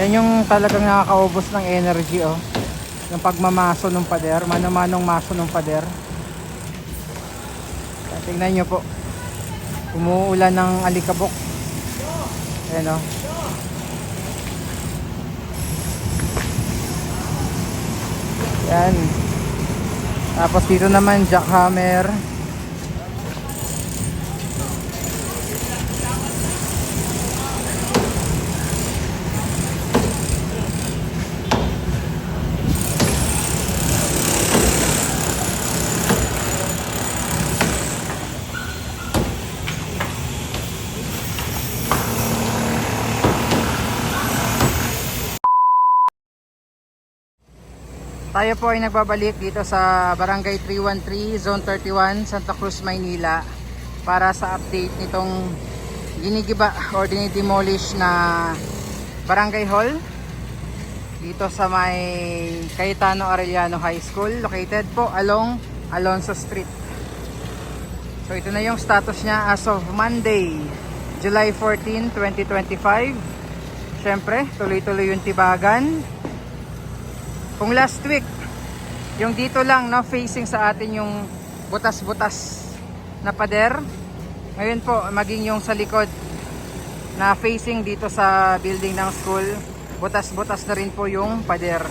Yan yung talagang nakakaubos ng energy oh. Yung pagmamaso ng pader, mano-manong maso ng pader. Tingnan nyo po. Umuulan ng alikabok. Ayan oh. Yan. Tapos dito naman jackhammer. Tayo po ay nagbabalik dito sa Barangay 313, Zone 31, Santa Cruz, Maynila para sa update nitong ginigiba or dinidemolish na Barangay Hall dito sa may Cayetano Arellano High School located po along Alonso Street. So ito na yung status niya as of Monday, July 14, 2025. Siyempre, tuloy-tuloy yung tibagan. Kung last week, yung dito lang no, facing sa atin yung butas-butas na pader. Ngayon po, maging yung sa likod na facing dito sa building ng school, butas-butas na rin po yung pader.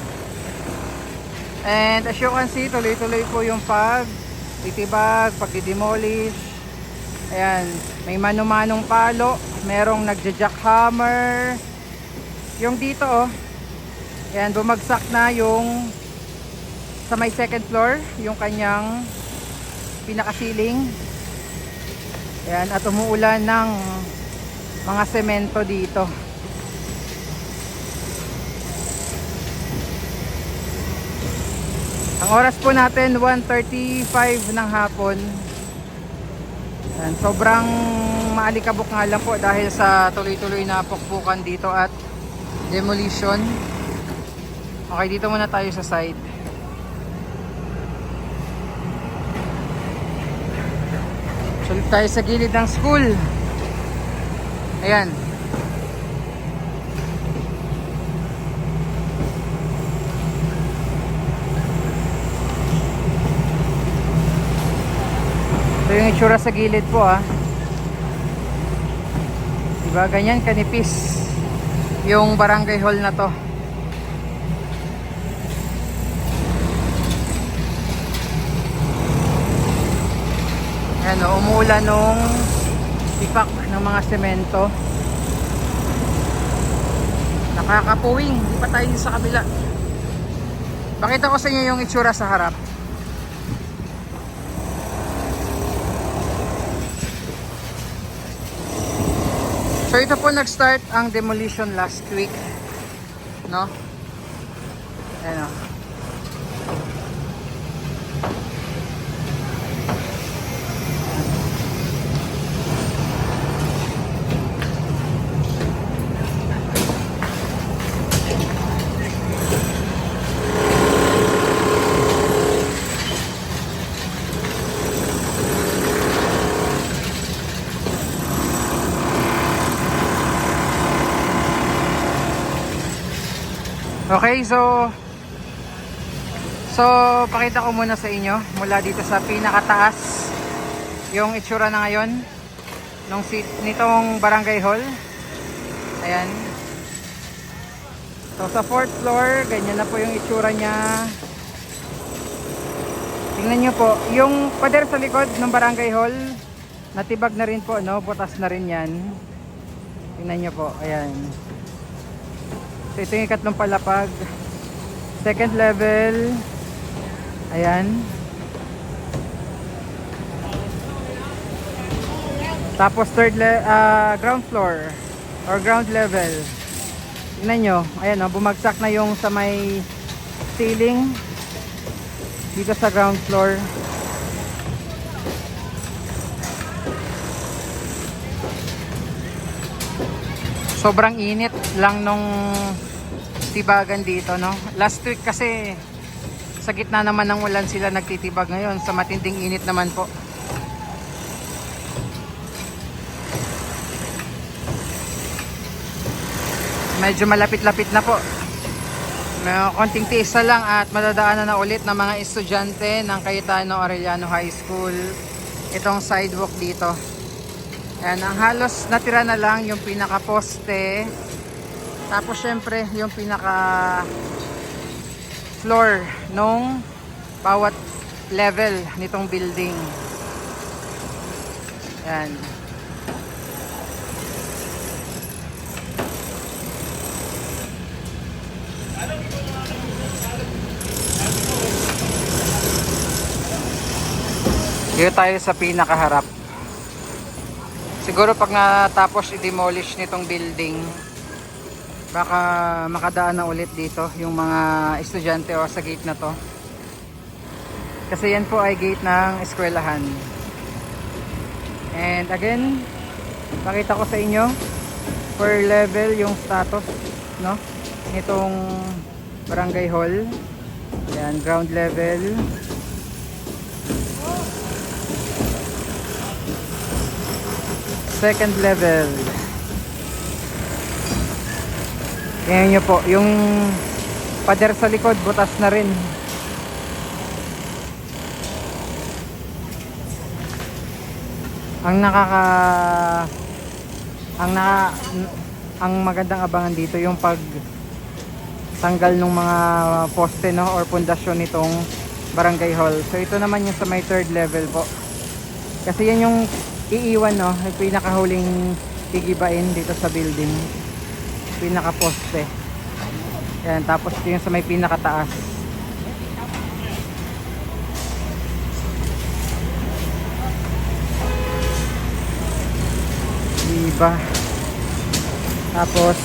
And as you can see, tuloy-tuloy po yung pag titibag, pagdidemolish. Ayan, may manumanong palo, merong nagja-jackhammer. Yung dito oh, Ayan, bumagsak na yung sa may second floor, yung kanyang pinaka-ceiling. Ayan, at umuulan ng mga semento dito. Ang oras po natin 1.35 ng hapon. Ayan, sobrang maalikabok nga lang po dahil sa tuloy-tuloy na pukpukan dito at demolition. Okay, dito muna tayo sa side. Sulit tayo sa gilid ng school. Ayan. Ito yung itsura sa gilid po ah. Diba ganyan kanipis yung barangay hall na to. Ayan o, umulan nung sipak ng mga semento. Nakakapuwing, di pa tayo sa kabila. Pakita ko sa inyo yung itsura sa harap. So ito po nag-start ang demolition last week. No? Ayan o. Okay, so So, pakita ko muna sa inyo mula dito sa pinakataas yung itsura na ngayon nung si nitong barangay hall. Ayan. So, sa fourth floor, ganyan na po yung itsura niya. Tingnan nyo po, yung pader sa likod ng barangay hall, natibag na rin po, no? Butas na rin yan. Tingnan nyo po, ayan. So ito yung ikatlong palapag. Second level. Ayan. Tapos third le ah, ground floor or ground level. Tingnan nyo. Ayan o, bumagsak na yung sa may ceiling dito sa ground floor. sobrang init lang nung tibagan dito no last week kasi sa gitna naman ng ulan sila nagtitibag ngayon sa matinding init naman po medyo malapit-lapit na po. May konting tiis na lang at madadaanan na ulit ng mga estudyante ng Cayetano Arellano High School itong sidewalk dito. Yan, ang halos natira na lang yung pinaka poste. Tapos syempre yung pinaka floor nung bawat level nitong building. Yan. Dito tayo sa pinakaharap. Siguro pag natapos i-demolish nitong building, baka makadaan na ulit dito yung mga estudyante o sa gate na to. Kasi yan po ay gate ng eskwelahan. And again, pakita ko sa inyo per level yung status no nitong barangay hall. Yan, ground level. Second level. Yan nyo po, yung pader sa likod, butas na rin. Ang nakaka ang naka ang magandang abangan dito yung pag tanggal ng mga poste no or pundasyon nitong barangay hall. So ito naman yung sa may third level po. Kasi yan yung iiwan no, yung pinakahuling gigibain dito sa building. Pinaka poste. Yan, tapos ito yung sa may pinakataas. Diba? Tapos,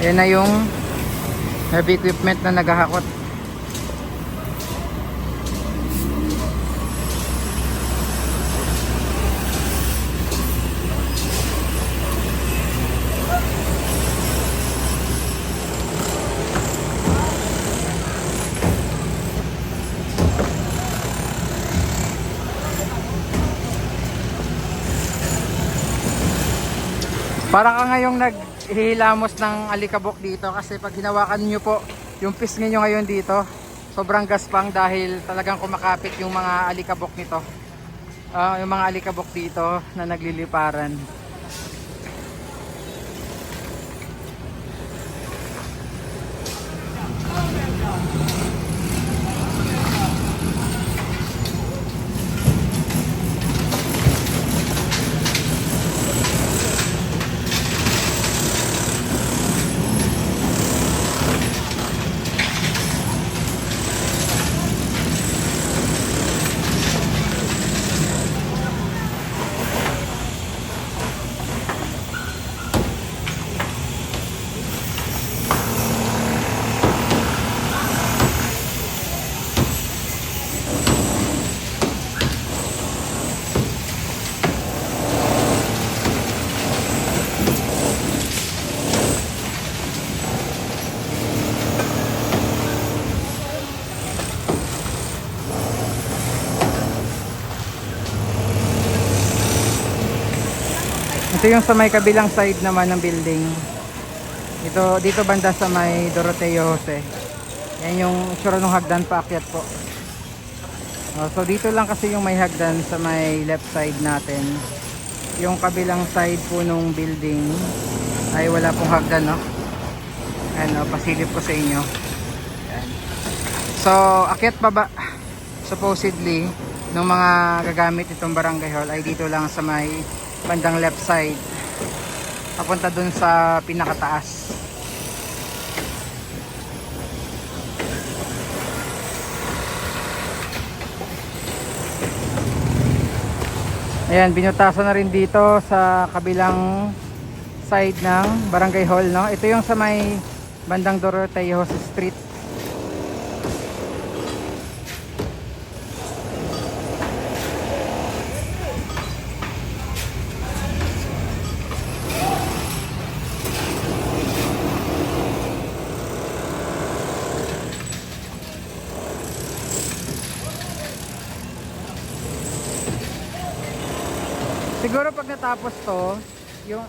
ayan na yung heavy equipment na naghahakot. Para ka ngayong naghihilamos ng alikabok dito kasi pag hinawakan nyo po yung pisngi nyo ngayon dito, sobrang gaspang dahil talagang kumakapit yung mga alikabok nito. Ah, yung mga alikabok dito na nagliliparan. Ito yung sa may kabilang side naman ng building. Ito dito banda sa may Doroteo Jose. Yan yung sure ng hagdan paakyat po. Oh, so dito lang kasi yung may hagdan sa may left side natin. Yung kabilang side po nung building ay wala pong hagdan no. Ano, pasilip ko sa inyo. Yan. So, akyat baba supposedly ng mga gagamit itong barangay hall ay dito lang sa may bandang left side. Papunta dun sa pinakataas. Ayan binutasan na rin dito sa kabilang side ng barangay hall no? Ito yung sa may bandang Doroteo Street Natapos to, yung